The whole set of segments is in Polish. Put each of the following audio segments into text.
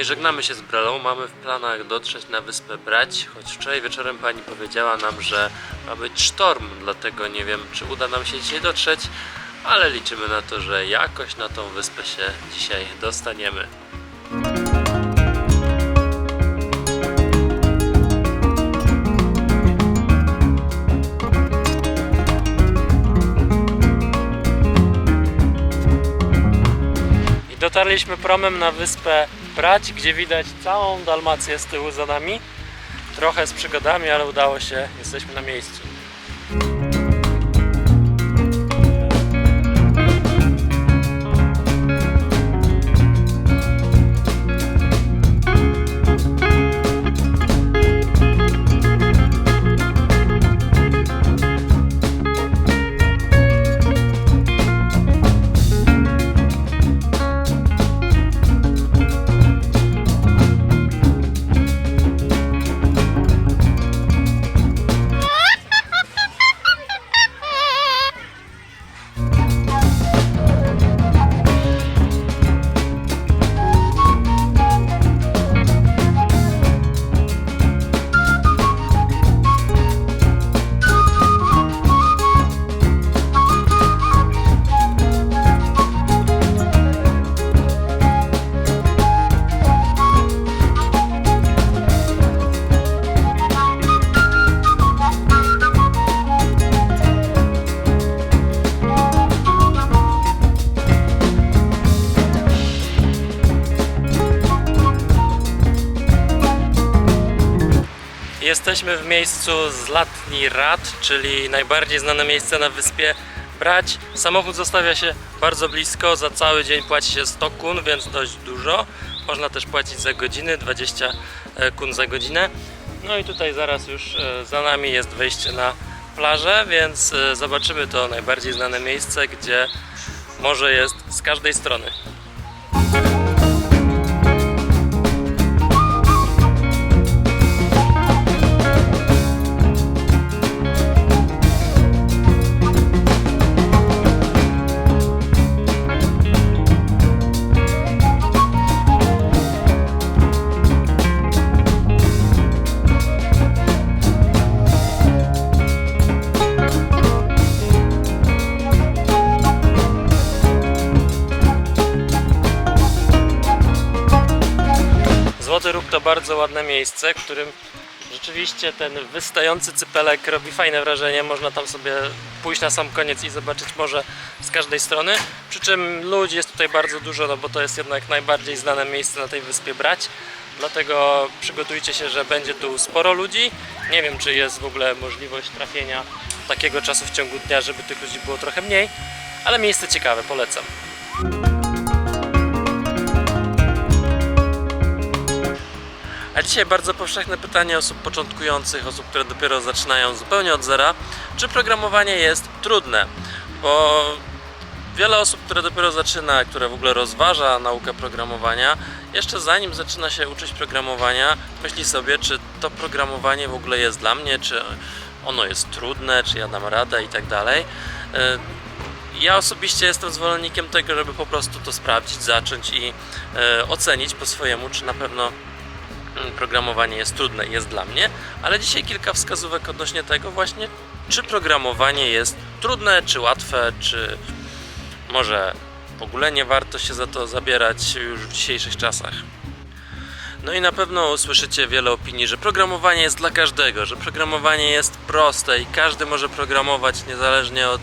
I żegnamy się z Brelą. Mamy w planach dotrzeć na wyspę Brać, choć wczoraj wieczorem pani powiedziała nam, że ma być sztorm, dlatego nie wiem, czy uda nam się dzisiaj dotrzeć, ale liczymy na to, że jakoś na tą wyspę się dzisiaj dostaniemy. Dotarliśmy promem na wyspę Brać, gdzie widać całą Dalmację z tyłu za nami. Trochę z przygodami, ale udało się, jesteśmy na miejscu. Jesteśmy w miejscu z Latni Rad, czyli najbardziej znane miejsce na wyspie Brać. Samochód zostawia się bardzo blisko, za cały dzień płaci się 100 kun, więc dość dużo. Można też płacić za godziny, 20 kun za godzinę. No i tutaj zaraz już e, za nami jest wejście na plażę, więc e, zobaczymy to najbardziej znane miejsce, gdzie morze jest z każdej strony. Ładne miejsce, w którym rzeczywiście ten wystający cypelek robi fajne wrażenie. Można tam sobie pójść na sam koniec i zobaczyć morze z każdej strony. Przy czym ludzi jest tutaj bardzo dużo, no bo to jest jednak najbardziej znane miejsce na tej wyspie Brać. Dlatego przygotujcie się, że będzie tu sporo ludzi. Nie wiem, czy jest w ogóle możliwość trafienia takiego czasu w ciągu dnia, żeby tych ludzi było trochę mniej, ale miejsce ciekawe, polecam. A dzisiaj bardzo powszechne pytanie osób początkujących, osób, które dopiero zaczynają zupełnie od zera, czy programowanie jest trudne? Bo wiele osób, które dopiero zaczyna, które w ogóle rozważa naukę programowania, jeszcze zanim zaczyna się uczyć programowania, myśli sobie, czy to programowanie w ogóle jest dla mnie, czy ono jest trudne, czy ja dam radę i tak dalej. E, Ja osobiście jestem zwolennikiem tego, żeby po prostu to sprawdzić, zacząć i e, ocenić po swojemu, czy na pewno programowanie jest trudne i jest dla mnie, ale dzisiaj kilka wskazówek odnośnie tego właśnie, czy programowanie jest trudne, czy łatwe, czy może w ogóle nie warto się za to zabierać już w dzisiejszych czasach. No i na pewno usłyszycie wiele opinii, że programowanie jest dla każdego, że programowanie jest proste i każdy może programować niezależnie od,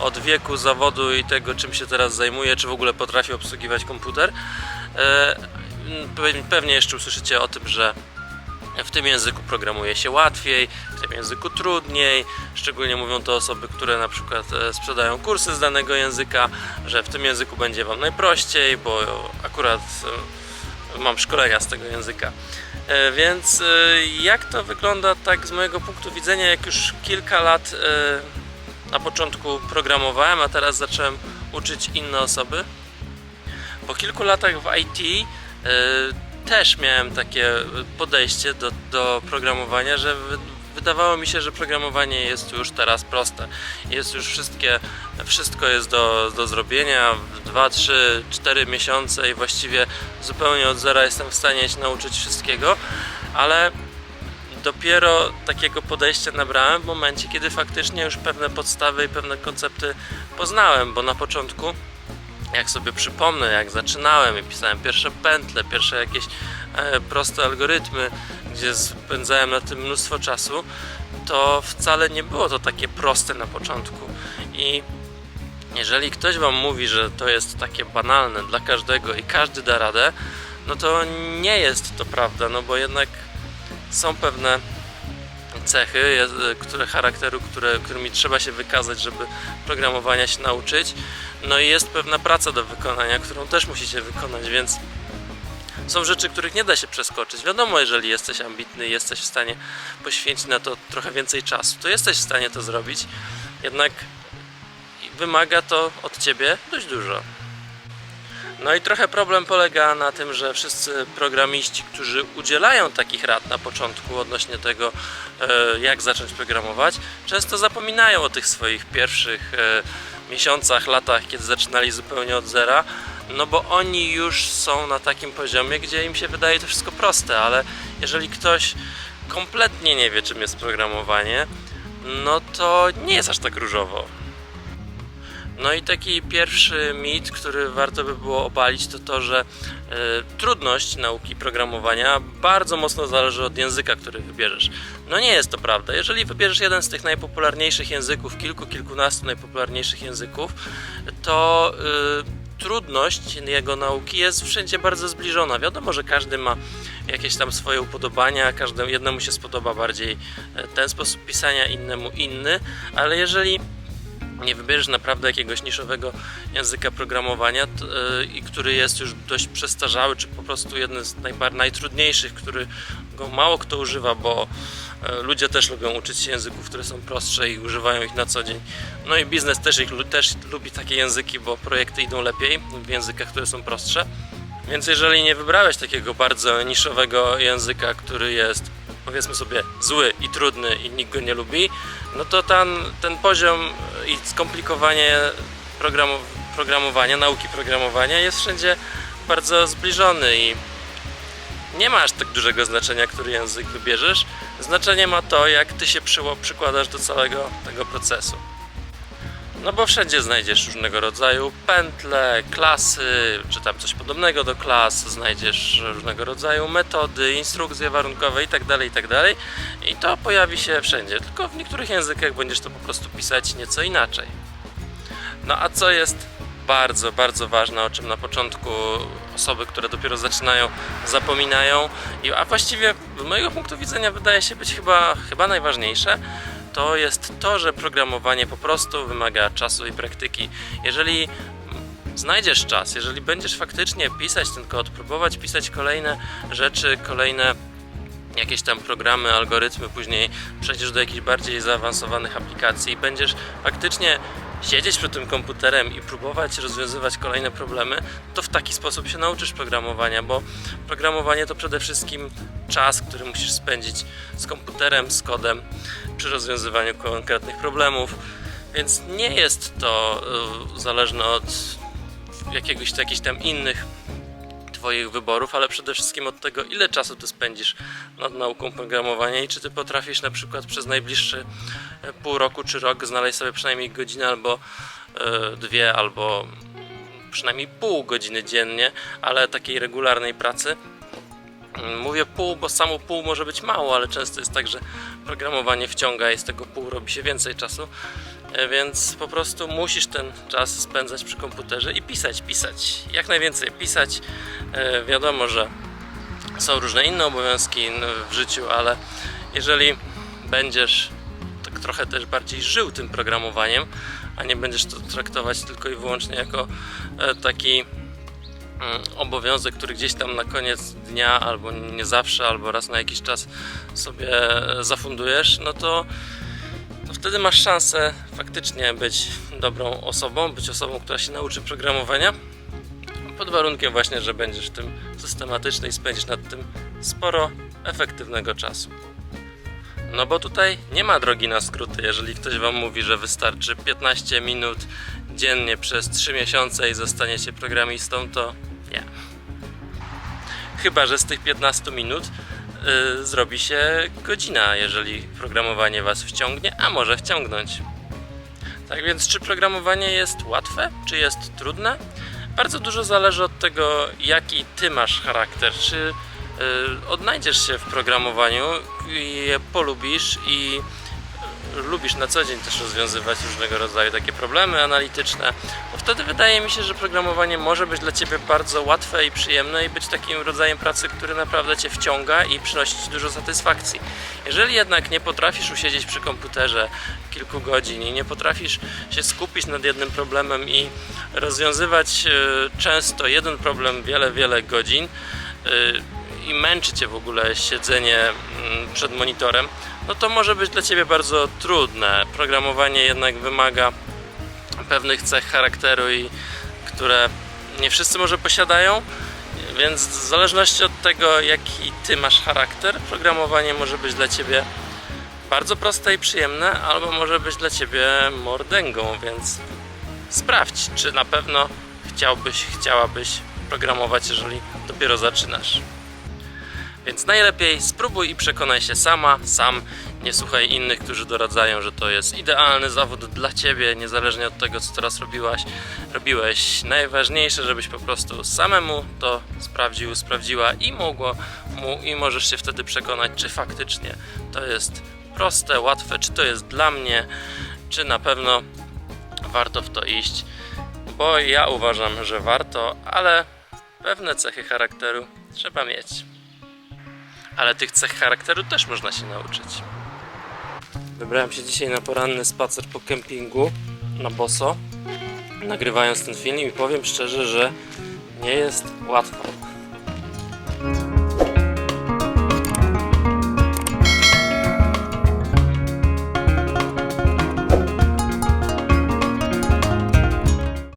od wieku, zawodu i tego, czym się teraz zajmuje, czy w ogóle potrafi obsługiwać komputer. Pe- Pewnie jeszcze usłyszycie o tym, że w tym języku programuje się łatwiej, w tym języku trudniej. Szczególnie mówią to osoby, które na przykład e, sprzedają kursy z danego języka, że w tym języku będzie Wam najprościej, bo akurat e, mam szkolenia z tego języka. E, Więc jak to wygląda tak z mojego punktu widzenia, jak już kilka lat na początku programowałem, a teraz zacząłem uczyć inne osoby. Po kilku latach w IT też miałem takie podejście do, do programowania, że wy- wydawało mi się, że programowanie jest już teraz proste. Jest już wszystkie, wszystko jest do, do zrobienia w 2, 3, 4 miesiące i właściwie zupełnie od zera jestem w stanie się nauczyć wszystkiego, ale dopiero takiego podejścia nabrałem w momencie, kiedy faktycznie już pewne podstawy i pewne koncepty poznałem, bo na początku jak sobie przypomnę, jak zaczynałem i pisałem pierwsze pętle, pierwsze jakieś e, proste algorytmy, gdzie spędzałem na tym mnóstwo czasu, to wcale nie było to takie proste na początku. I jeżeli ktoś Wam mówi, że to jest takie banalne dla każdego i każdy da radę, no to nie jest to prawda, no bo jednak są pewne cechy, je- które charakteru, które, którymi trzeba się wykazać, żeby programowania się nauczyć. No i jest pewna praca do wykonania, którą też musicie wykonać, więc są rzeczy, których nie da się przeskoczyć. Wiadomo, jeżeli jesteś ambitny jesteś w stanie poświęcić na to trochę więcej czasu, to jesteś w stanie to zrobić, jednak wymaga to od ciebie dość dużo. No i trochę problem polega na tym, że wszyscy programiści, którzy udzielają takich rad na początku odnośnie tego, e, jak zacząć programować, często zapominają o tych swoich pierwszych e, miesiącach, latach, kiedy zaczynali zupełnie od zera, no bo oni już są na takim poziomie, gdzie im się wydaje to wszystko proste, ale jeżeli ktoś kompletnie nie wie, czym jest programowanie, no to nie jest aż tak różowo. No i taki pierwszy mit, który warto by było obalić, to to, że e, trudność nauki programowania bardzo mocno zależy od języka, który wybierzesz. No nie jest to prawda. Jeżeli wybierzesz jeden z tych najpopularniejszych języków, kilku, kilkunastu najpopularniejszych języków, to e, trudność jego nauki jest wszędzie bardzo zbliżona. Wiadomo, że każdy ma jakieś tam swoje upodobania, każdemu jednemu się spodoba bardziej e, ten sposób pisania, innemu inny, ale jeżeli nie wybierzesz naprawdę jakiegoś niszowego języka programowania, y, i który jest już dość przestarzały, czy po prostu jeden z najtrudniejszych, który go mało kto używa, bo ludzie też lubią uczyć się języków, które są prostsze i używają ich na co dzień. No i biznes też, ich, też lubi takie języki, bo projekty idą lepiej w językach, które są prostsze. Więc jeżeli nie wybrałeś takiego bardzo niszowego języka, który jest powiedzmy sobie zły i trudny i nikt go nie lubi, no to ten, ten poziom i skomplikowanie programu, programowania, nauki programowania jest wszędzie bardzo zbliżony i nie ma aż tak dużego znaczenia, który język wybierzesz. Znaczenie ma to, jak ty się przykładasz do całego tego procesu. No bo wszędzie znajdziesz różnego rodzaju pętle, klasy, czy tam coś podobnego do klas, znajdziesz różnego rodzaju metody, instrukcje warunkowe itd., itd. I to pojawi się wszędzie, tylko w niektórych językach będziesz to po prostu pisać nieco inaczej. No a co jest bardzo, bardzo ważne, o czym na początku osoby, które dopiero zaczynają, zapominają, i, a właściwie z mojego punktu widzenia wydaje się być chyba, chyba najważniejsze, to jest to, że programowanie po prostu wymaga czasu i praktyki. Jeżeli znajdziesz czas, jeżeli będziesz faktycznie pisać ten kod, próbować pisać kolejne rzeczy, kolejne jakieś tam programy, algorytmy, później przejdziesz do jakichś bardziej zaawansowanych aplikacji i będziesz faktycznie siedzieć przed tym komputerem i próbować rozwiązywać kolejne problemy, to w taki sposób się nauczysz programowania, bo programowanie to przede wszystkim czas, który musisz spędzić z komputerem, z kodem przy rozwiązywaniu konkretnych problemów, więc nie jest to y, zależne od jakiegoś jakichś tam innych Twoich wyborów, ale przede wszystkim od tego, ile czasu Ty spędzisz nad nauką programowania i czy Ty potrafisz na przykład przez najbliższy e, pół roku czy rok znaleźć sobie przynajmniej godzinę albo e, dwie, albo przynajmniej pół godziny dziennie, ale takiej regularnej pracy. Mm, Mówię pół, bo samo pół może być mało, ale często jest tak, że programowanie wciąga i z tego pół robi się więcej czasu. E, Więc po prostu musisz ten czas spędzać przy komputerze i pisać, pisać. Jak najwięcej pisać. E, Wiadomo, że są różne inne obowiązki w życiu, ale jeżeli będziesz tak trochę też bardziej żył tym programowaniem, a nie będziesz to traktować tylko i wyłącznie jako e, taki mm, obowiązek, który gdzieś tam na koniec dnia, albo nie zawsze, albo raz na jakiś czas sobie zafundujesz, no to to wtedy masz szansę faktycznie być dobrą osobą, być osobą, która się nauczy programowania. Pod warunkiem właśnie, że będziesz w tym systematyczny i spędzisz nad tym sporo efektywnego czasu. No bo tutaj nie ma drogi na skróty. Jeżeli ktoś Wam mówi, że wystarczy 15 minut dziennie przez 3 miesiące i zostaniecie programistą, to nie. Chyba, że z tych 15 minut y, zrobi się godzina, jeżeli programowanie Was wciągnie, a może wciągnąć. Tak więc, czy programowanie jest łatwe, czy jest trudne? Bardzo dużo zależy od tego, jaki Ty masz charakter. Czy y, odnajdziesz się w programowaniu je polubisz i lubisz na co dzień też rozwiązywać różnego rodzaju takie problemy analityczne, bo wtedy wydaje mi się, że programowanie może być dla Ciebie bardzo łatwe i przyjemne i być takim rodzajem pracy, który naprawdę Cię wciąga i przynosi Ci dużo satysfakcji. Jeżeli jednak nie potrafisz usiedzieć przy komputerze kilku godzin i nie potrafisz się skupić nad jednym problemem i rozwiązywać e, często jeden problem wiele, wiele godzin e, i męczy Cię w ogóle siedzenie mm, przed monitorem, no to może być dla Ciebie bardzo trudne. Programowanie jednak wymaga pewnych cech charakteru i które nie wszyscy może posiadają, więc w zależności od tego, jaki ty masz charakter, programowanie może być dla ciebie bardzo proste i przyjemne, albo może być dla ciebie mordęgą, więc sprawdź, czy na pewno chciałbyś, chciałabyś programować, jeżeli dopiero zaczynasz. Więc najlepiej spróbuj i przekonaj się sama, sam. Nie słuchaj innych, którzy doradzają, że to jest idealny zawód dla ciebie, niezależnie od tego, co teraz robiłaś, robiłeś. Najważniejsze, żebyś po prostu samemu to sprawdził, sprawdziła i mogło, mu, i możesz się wtedy przekonać, czy faktycznie to jest proste, łatwe, czy to jest dla mnie, czy na pewno warto w to iść, bo ja uważam, że warto, ale pewne cechy charakteru trzeba mieć ale tych cech charakteru też można się nauczyć. Wybrałem się dzisiaj na poranny spacer po kempingu na boso, nagrywając ten film i powiem szczerze, że nie jest łatwo.